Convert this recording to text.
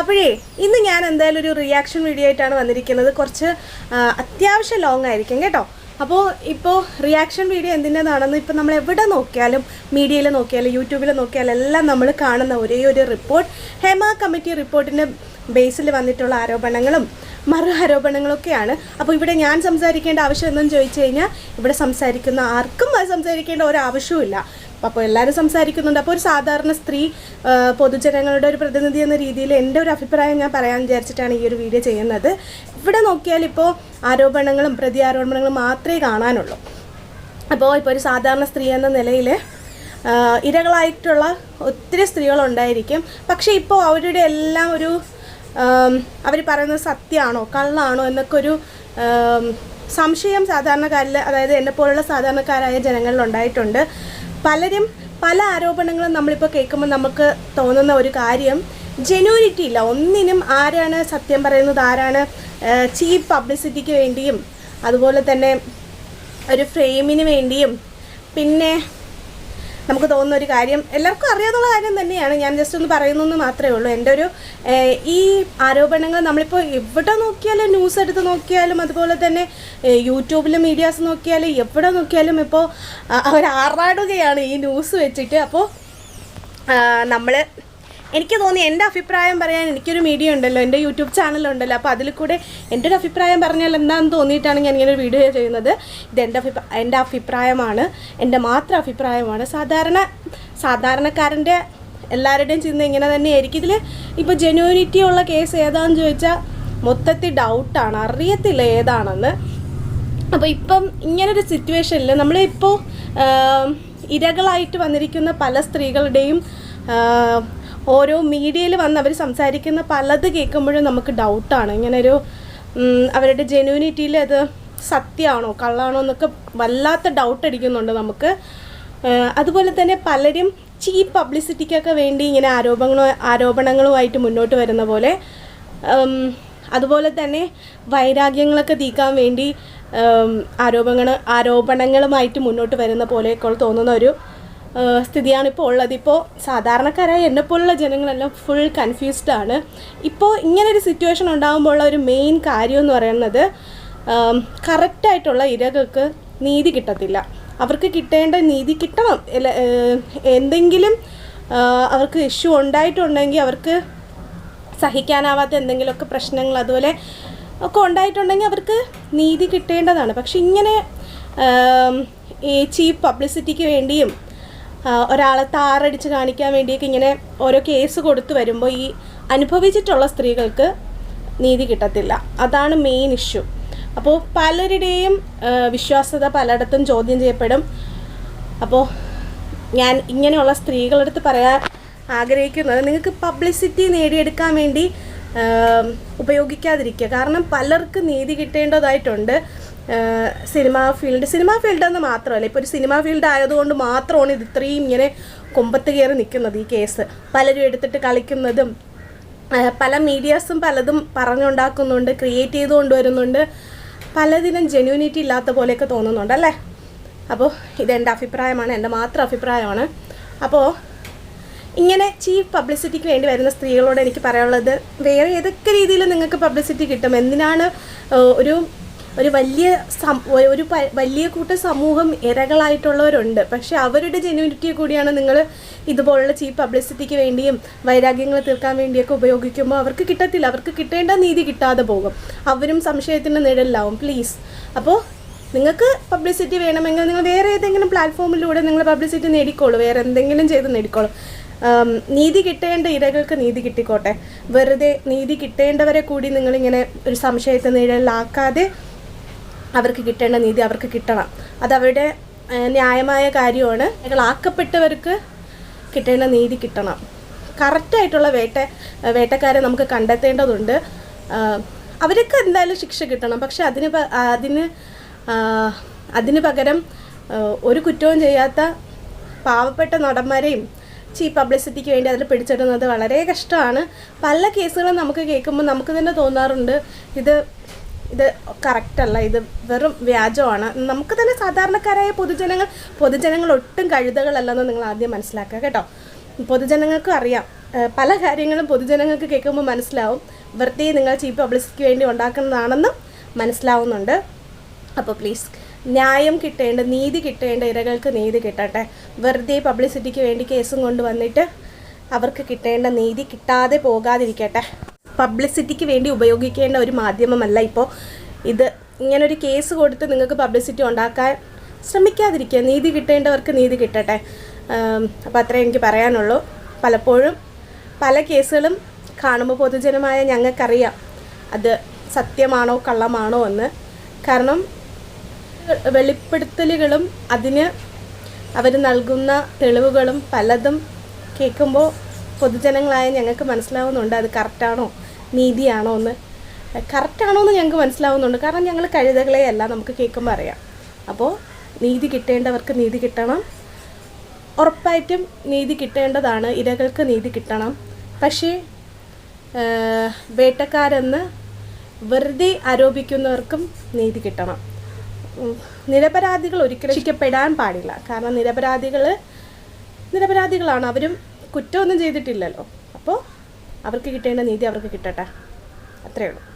അപ്പോഴേ ഇന്ന് ഞാൻ എന്തായാലും ഒരു റിയാക്ഷൻ വീഡിയോ ആയിട്ടാണ് വന്നിരിക്കുന്നത്. കുറച്ച് അത്യാവശ്യം ലോങ് ആയിരിക്കും കേട്ടോ. അപ്പോൾ ഇപ്പോൾ റിയാക്ഷൻ വീഡിയോ എന്തിന്റെതാണെന്ന് ഇപ്പോൾ നമ്മൾ എവിടെ നോക്കിയാലും മീഡിയയിൽ നോക്കിയാലും യൂട്യൂബിൽ നോക്കിയാലും എല്ലാം നമ്മൾ കാണുന്ന ഒരേ ഒരു റിപ്പോർട്ട് ഹേമ കമ്മിറ്റി റിപ്പോർട്ടിന്റെ ബേസിൽ വന്നിട്ടുള്ള ആരോപണങ്ങളും മറു ആരോപണങ്ങളൊക്കെയാണ്. അപ്പോൾ ഇവിടെ ഞാൻ സംസാരിക്കേണ്ട ആവശ്യം എന്തെന്ന് ചോദിച്ചു കഴിഞ്ഞാൽ ഇവിടെ സംസാരിക്കുന്ന ആർക്കും അത് സംസാരിക്കേണ്ട ഒരു ആവശ്യവുമില്ല. അപ്പോൾ എല്ലാവരും സംസാരിക്കുന്നുണ്ട്. അപ്പോൾ ഒരു സാധാരണ സ്ത്രീ പൊതുജനങ്ങളുടെ ഒരു പ്രതിനിധി എന്ന രീതിയിൽ എന്റെ ഒരു അഭിപ്രായം ഞാൻ പറയാൻ വിചാരിച്ചിട്ടാണ് ഈ ഒരു വീഡിയോ ചെയ്യുന്നത്. ഇവിടെ നോക്കിയാൽ ഇപ്പോൾ ആരോപണങ്ങളും പ്രതി ആരോപണങ്ങളും മാത്രമേ കാണാനുള്ളൂ. അപ്പോൾ ഇപ്പോൾ ഒരു സാധാരണ സ്ത്രീ എന്ന നിലയിൽ ഇരകളായിട്ടുള്ള ഒത്തിരി സ്ത്രീകളുണ്ടായിരിക്കും. പക്ഷേ ഇപ്പോൾ അവരുടെ എല്ലാം ഒരു അവർ പറയുന്നത് സത്യമാണോ കള്ളാണോ എന്നൊക്കെ ഒരു സംശയം സാധാരണക്കാരിൽ അതായത് എന്നെപ്പോലുള്ള സാധാരണക്കാരായ ജനങ്ങളിൽ ഉണ്ടായിട്ടുണ്ട് പലരും പല ആരോപണങ്ങളും നമ്മളിപ്പോൾ കേൾക്കുമ്പോൾ നമുക്ക് തോന്നുന്ന ഒരു കാര്യം ജെന്യൂനിറ്റി ഇല്ല. ഒന്നിനും ആരാണ് സത്യം പറയുന്നത് ആരാണ് ചീപ്പ് പബ്ലിസിറ്റിക്ക് വേണ്ടിയും അതുപോലെ തന്നെ ഒരു ഫ്രെയിമിന് വേണ്ടിയും പിന്നെ നമുക്ക് തോന്നുന്ന ഒരു കാര്യം എല്ലാവർക്കും അറിയാവുന്ന കാര്യം തന്നെയാണ്. ഞാൻ ജസ്റ്റ് ഒന്ന് പറയുന്നു മാത്രമേ ഉള്ളൂ. എന്റെ ഒരു ഈ ആരോപണങ്ങൾ നമ്മളിപ്പോൾ എവിടെ നോക്കിയാലും ന്യൂസ് എടുത്ത് നോക്കിയാലും അതുപോലെ തന്നെ യൂട്യൂബിലും മീഡിയാസ് നോക്കിയാലും എവിടെ നോക്കിയാലും ഇപ്പോൾ അവർ ആറാടുകയാണ് ഈ ന്യൂസ് വെച്ചിട്ട്. അപ്പോൾ നമ്മൾ എനിക്ക് തോന്നി എന്റെ അഭിപ്രായം പറയാൻ എനിക്കൊരു മീഡിയ ഉണ്ടല്ലോ എന്റെ യൂട്യൂബ് ചാനലുണ്ടല്ലോ അപ്പോൾ അതിൽ കൂടെ എന്റെ ഒരു അഭിപ്രായം പറഞ്ഞാൽ എന്താണെന്ന് തോന്നിയിട്ടാണ് ഞാൻ ഇങ്ങനെ ഒരു വീഡിയോ ചെയ്യുന്നത്. ഇത് എന്റെ അഭിപ്രായ എന്റെ അഭിപ്രായമാണ്. എന്റെ മാത്രം അഭിപ്രായമാണ്. സാധാരണ സാധാരണക്കാരന്റെ എല്ലാവരുടെയും ചിന്ത ഇങ്ങനെ തന്നെയായിരിക്കും. ഇതിൽ ഇപ്പോൾ ജെന്യൂനിറ്റി ഉള്ള കേസ് ഏതാണെന്ന് ചോദിച്ചാൽ മൊത്തത്തിൽ ഡൗട്ടാണ് അറിയത്തില്ല ഏതാണെന്ന്. അപ്പോൾ ഇപ്പം ഇങ്ങനൊരു സിറ്റുവേഷനിൽ നമ്മളിപ്പോൾ ഇരകളായിട്ട് വന്നിരിക്കുന്ന പല സ്ത്രീകളുടെയും ഓരോ മീഡിയയിൽ വന്ന് അവർ സംസാരിക്കുന്ന പലത് കേൾക്കുമ്പോഴും നമുക്ക് ഡൗട്ടാണ് ഇങ്ങനൊരു അവരുടെ ജെന്യൂനിറ്റിയിൽ അത് സത്യമാണോ കള്ളാണോ എന്നൊക്കെ വല്ലാത്ത ഡൗട്ട് അടിക്കുന്നുണ്ട് നമുക്ക്. അതുപോലെ തന്നെ പലരും ചീപ്പ് പബ്ലിസിറ്റിക്കൊക്കെ വേണ്ടി ഇങ്ങനെ ആരോപണങ്ങളോ ആരോപണങ്ങളുമായിട്ട് മുന്നോട്ട് വരുന്ന പോലെ അതുപോലെ തന്നെ വൈരാഗ്യങ്ങളൊക്കെ തീക്കാൻ വേണ്ടി ആരോപണ ആരോപണങ്ങൾ ആരോപണങ്ങളുമായിട്ട് മുന്നോട്ട് വരുന്ന പോലെയൊക്കെ തോന്നുന്ന ഒരു സ്ഥിതിയാണ് ഇപ്പോൾ ഉള്ളത്. ഇപ്പോൾ സാധാരണക്കാരായ എന്നെപ്പോലുള്ള ജനങ്ങളെല്ലാം ഫുൾ കൺഫ്യൂസ്ഡ് ആണ്. ഇപ്പോൾ ഇങ്ങനൊരു സിറ്റുവേഷൻ ഉണ്ടാകുമ്പോൾ ഉള്ള ഒരു മെയിൻ കാര്യം എന്ന് പറയുന്നത് കറക്റ്റായിട്ടുള്ള ഇരകൾക്ക് നീതി കിട്ടത്തില്ല. അവർക്ക് കിട്ടേണ്ട നീതി കിട്ടണം. എന്തെങ്കിലും അവർക്ക് ഇഷ്യൂ ഉണ്ടായിട്ടുണ്ടെങ്കിൽ അവർക്ക് സഹിക്കാനാവാത്ത എന്തെങ്കിലുമൊക്കെ പ്രശ്നങ്ങൾ അതുപോലെ ഒക്കെ ഉണ്ടായിട്ടുണ്ടെങ്കിൽ അവർക്ക് നീതി കിട്ടേണ്ടതാണ്. പക്ഷെ ഇങ്ങനെ ഈ ചീപ്പ് പബ്ലിസിറ്റിക്ക് വേണ്ടിയും ഒരാളെ താറടിച്ച് കാണിക്കാൻ വേണ്ടിയൊക്കെ ഇങ്ങനെ ഓരോ കേസ് കൊടുത്തു വരുമ്പോൾ ഈ അനുഭവിച്ചിട്ടുള്ള സ്ത്രീകൾക്ക് നീതി കിട്ടത്തില്ല. അതാണ് മെയിൻ ഇഷ്യൂ അപ്പോൾ പലരുടെയും വിശ്വാസ്യത പലയിടത്തും ചോദ്യം ചെയ്യപ്പെടും. അപ്പോൾ ഞാൻ ഇങ്ങനെയുള്ള സ്ത്രീകളടുത്ത് പറയാൻ ആഗ്രഹിക്കുന്നത് നിങ്ങൾക്ക് പബ്ലിസിറ്റി നേടിയെടുക്കാൻ വേണ്ടി ഉപയോഗിക്കാതിരിക്കുക. കാരണം പലർക്ക് നീതി കിട്ടേണ്ടതായിട്ടുണ്ട്. സിനിമാ ഫീൽഡ് സിനിമാ ഫീൽഡ് എന്ന് മാത്രമല്ല ഇപ്പോൾ ഒരു സിനിമാ ഫീൽഡ് ആയതുകൊണ്ട് മാത്രമാണ് ഇത് ഇത്രയും ഇങ്ങനെ കൊമ്പത്ത് കയറി നിൽക്കുന്നത് ഈ കേസ്. പലരും എടുത്തിട്ട് കളിക്കുന്നതും പല മീഡിയാസും പലതും പറഞ്ഞുണ്ടാക്കുന്നുണ്ട് ക്രിയേറ്റ് ചെയ്ത് കൊണ്ടുവരുന്നുണ്ട്. പലതിനും ജെന്യൂനിറ്റി ഇല്ലാത്ത പോലെയൊക്കെ തോന്നുന്നുണ്ട് അല്ലേ? അപ്പോൾ ഇതെന്റെ അഭിപ്രായമാണ് എന്റെ മാത്രം അഭിപ്രായമാണ്. അപ്പോൾ ഇങ്ങനെ ചീഫ് പബ്ലിസിറ്റിക്ക് വേണ്ടി വരുന്ന സ്ത്രീകളോട് എനിക്ക് പറയാനുള്ളത് വേറെ ഏതൊക്കെ രീതിയിൽ നിങ്ങൾക്ക് പബ്ലിസിറ്റി കിട്ടും? എന്തിനാണ് ഒരു ഒരു വലിയ ഒരു വലിയ കൂട്ട സമൂഹം ഇരകളായിട്ടുള്ളവരുണ്ട്. പക്ഷെ അവരുടെ ജെന്യൂനിറ്റിയെ കൂടിയാണ് നിങ്ങൾ ഇതുപോലുള്ള ചീപ്പ് പബ്ലിസിറ്റിക്ക് വേണ്ടിയും വൈരാഗ്യങ്ങൾ തീർക്കാൻ വേണ്ടിയൊക്കെ ഉപയോഗിക്കുമ്പോൾ അവർക്ക് കിട്ടത്തില്ല. അവർക്ക് കിട്ടേണ്ട നീതി കിട്ടാതെ പോകും. അവരും സംശയത്തിന്റെ നിഴലിലാവും. പ്ലീസ് അപ്പോൾ നിങ്ങൾക്ക് പബ്ലിസിറ്റി വേണമെങ്കിൽ നിങ്ങൾ വേറെ ഏതെങ്കിലും പ്ലാറ്റ്ഫോമിലൂടെ നിങ്ങൾ പബ്ലിസിറ്റി നേടിക്കോളൂ. വേറെ എന്തെങ്കിലും ചെയ്ത് നേടിക്കോളൂ. നീതി കിട്ടേണ്ട ഇരകൾക്ക് നീതി കിട്ടിക്കോട്ടെ. വെറുതെ നീതി കിട്ടേണ്ടവരെ കൂടി നിങ്ങളിങ്ങനെ ഒരു സംശയത്തെ നിഴലിലാക്കാതെ അവർക്ക് കിട്ടേണ്ട നീതി അവർക്ക് കിട്ടണം. അതവരുടെ ന്യായമായ കാര്യമാണ്. ആക്കപ്പെട്ടവർക്ക് കിട്ടേണ്ട നീതി കിട്ടണം. കറക്റ്റായിട്ടുള്ള വേട്ട വേട്ടക്കാരെ നമുക്ക് കണ്ടെത്തേണ്ടതുണ്ട്. അവർക്ക് എന്തായാലും ശിക്ഷ കിട്ടണം. പക്ഷെ അതിന് അതിന് അതിന് പകരം ഒരു കുറ്റവും ചെയ്യാത്ത പാവപ്പെട്ട നടന്മാരെയും ചീപ്പ് പബ്ലിസിറ്റിക്ക് വേണ്ടി അതിൽ പിടിച്ചിടുന്നത് വളരെ കഷ്ടമാണ്. പല കേസുകളും നമുക്ക് കേൾക്കുമ്പോൾ നമുക്ക് തന്നെ തോന്നാറുണ്ട്. ഇത് ഇത് കറക്റ്റല്ല ഇത് വെറും വ്യാജമാണ്. നമുക്ക് തന്നെ സാധാരണക്കാരായ പൊതുജനങ്ങൾ പൊതുജനങ്ങൾ ഒട്ടും കഴുതകളല്ലെന്ന് നിങ്ങൾ ആദ്യം മനസ്സിലാക്കുക കേട്ടോ. പൊതുജനങ്ങൾക്കും അറിയാം. പല കാര്യങ്ങളും പൊതുജനങ്ങൾക്ക് കേൾക്കുമ്പോൾ മനസ്സിലാവും. വെറുതെ നിങ്ങൾ ചീപ്പ് പബ്ലിസിറ്റിക്ക് വേണ്ടി ഉണ്ടാക്കുന്നതാണെന്നും മനസ്സിലാവുന്നുണ്ട്. അപ്പോൾ പ്ലീസ് ന്യായം കിട്ടേണ്ട നീതി കിട്ടേണ്ട ഇരകൾക്ക് നീതി കിട്ടട്ടെ. വെറുതെ പബ്ലിസിറ്റിക്ക് വേണ്ടി കേസും കൊണ്ടുവന്നിട്ട് അവർക്ക് കിട്ടേണ്ട നീതി കിട്ടാതെ പോകാതിരിക്കട്ടെ. പബ്ലിസിറ്റിക്ക് വേണ്ടി ഉപയോഗിക്കേണ്ട ഒരു മാധ്യമമല്ല ഇപ്പോൾ ഇത് ഇങ്ങനൊരു കേസ് കൊടുത്ത് നിങ്ങൾക്ക് പബ്ലിസിറ്റി ഉണ്ടാക്കാൻ ശ്രമിക്കാതിരിക്കുക. നീതി കിട്ടേണ്ടവർക്ക് നീതി കിട്ടട്ടെ. അപ്പോൾ അത്രേ എനിക്ക് പറയാനുള്ളൂ. പലപ്പോഴും പല കേസുകളും കാണുമ്പോൾ പൊതുജനമായ ഞങ്ങൾക്കറിയാം അത് സത്യമാണോ കള്ളമാണോ എന്ന്. കാരണം വെളിപ്പെടുത്തലുകളും അതിന് അവർ നൽകുന്ന തെളിവുകളും പലതും കേൾക്കുമ്പോൾ പൊതുജനങ്ങളായ ഞങ്ങൾക്ക് മനസ്സിലാവുന്നുണ്ട് അത് കറക്റ്റാണോ നീതിയാണോ എന്ന്? കറക്റ്റാണോ എന്ന് ഞങ്ങൾക്ക് മനസ്സിലാവുന്നുണ്ട്. കാരണം ഞങ്ങൾ കഴുതകളെ അല്ല നമുക്ക് കേൾക്കുമ്പോൾ അറിയാം. അപ്പോൾ നീതി കിട്ടേണ്ടവർക്ക് നീതി കിട്ടണം. ഉറപ്പായിട്ടും നീതി കിട്ടേണ്ടതാണ്. ഇരകൾക്ക് നീതി കിട്ടണം. പക്ഷേ വേട്ടക്കാരെന്ന് വെറുതെ ആരോപിക്കുന്നവർക്കും നീതി കിട്ടണം. നിരപരാധികൾ ഒരിക്കലും രക്ഷിക്കപ്പെടാൻ പാടില്ല. കാരണം നിരപരാധികൾ നിരപരാധികളാണ്. അവരും കുറ്റമൊന്നും ചെയ്തിട്ടില്ലല്ലോ. അപ്പോൾ അവർക്ക് കിട്ടേണ്ട നീതി അവർക്ക് കിട്ടട്ടെ. അത്രയേ ഉള്ളൂ.